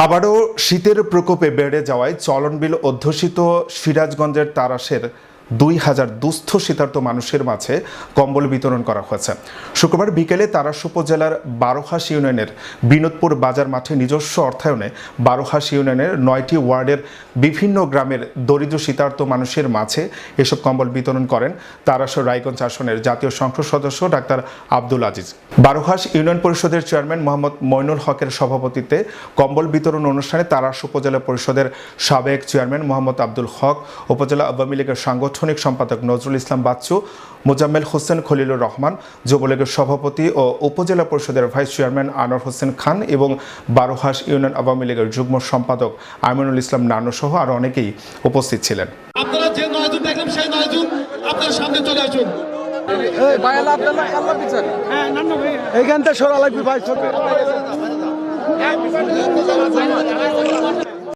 আবারও শীতের প্রকোপে বেড়ে যাওয়ায় চলনবিল অধ্যুষিত সিরাজগঞ্জের তারাশের দুই হাজার দুস্থ শীতার্ত মানুষের মাঝে কম্বল বিতরণ করা হয়েছে। শুক্রবার বিকেলে তারাশ উপজেলার বারোহাস ইউনিয়নের বিনোদপুর বাজার মাঠে নিজস্ব অর্থায়নে বারোহাস ইউনিয়নের নয়টি ওয়ার্ডের বিভিন্ন গ্রামের দরিদ্র শীতার্ত মানুষের মাঝে এসব কম্বল বিতরণ করেন তারাশ ও রায়গঞ্জ আসনের জাতীয় সংসদ সদস্য ডাক্তার আব্দুল আজিজ। বারোহাস ইউনিয়ন পরিষদের চেয়ারম্যান মোহাম্মদ মইনুল হকের সভাপতিত্বে কম্বল বিতরণ অনুষ্ঠানে তারাশ উপজেলা পরিষদের সাবেক চেয়ারম্যান মোহাম্মদ আব্দুল হক, উপজেলা আওয়ামী লীগের সাংগঠনিক সম্পাদক নজরুল ইসলাম বাচ্চু মোজাম্মেল হোসেন খলিলুর রহমান যুবলীগের সভাপতি ও উপজেলা পরিষদের ভাইস চেয়ারম্যান আনোয়ার হোসেন খান এবং বারোহাস ইউনিয়ন আওয়ামী লীগের যুগ্ম সম্পাদক আমিনুল ইসলাম নানু সহ আরও অনেকেই উপস্থিত ছিলেন। আপনারা যে নয়জন দেখলেন সেই নয়জন আপনার সামনে চলে আসুন। এই ভাই আল্লাহ আল্লাহ আল্লাহ বিচার। এইখান থেকে সরা লাগবে ভাই চলবে